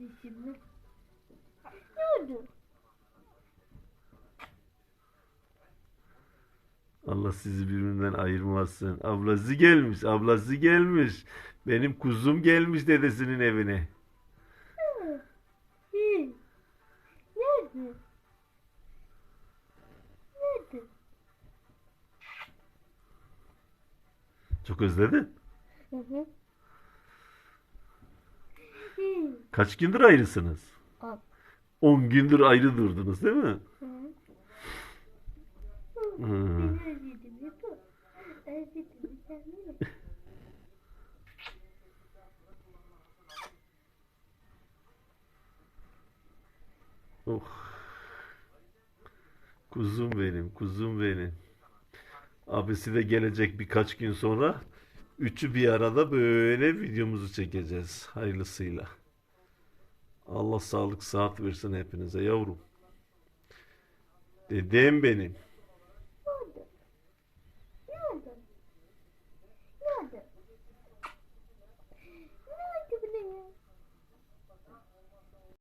kardeşimi. Ne oldu? Allah sizi birbirinden ayırmasın. Ablası gelmiş, ablası gelmiş. Benim kuzum gelmiş dedesinin evine. Nerede? Nerede? Çok özledin. Hı hı. Kaç gündür ayrısınız? Al. 10 gündür ayrı durdunuz değil mi? Hı. Hı. Oh. Kuzum benim, kuzum benim. Abisi de gelecek birkaç gün sonra. Üçü bir arada böyle videomuzu çekeceğiz hayırlısıyla. Allah sağlık sıhhat versin hepinize yavrum. Dedem benim. Ne oldu? Ne?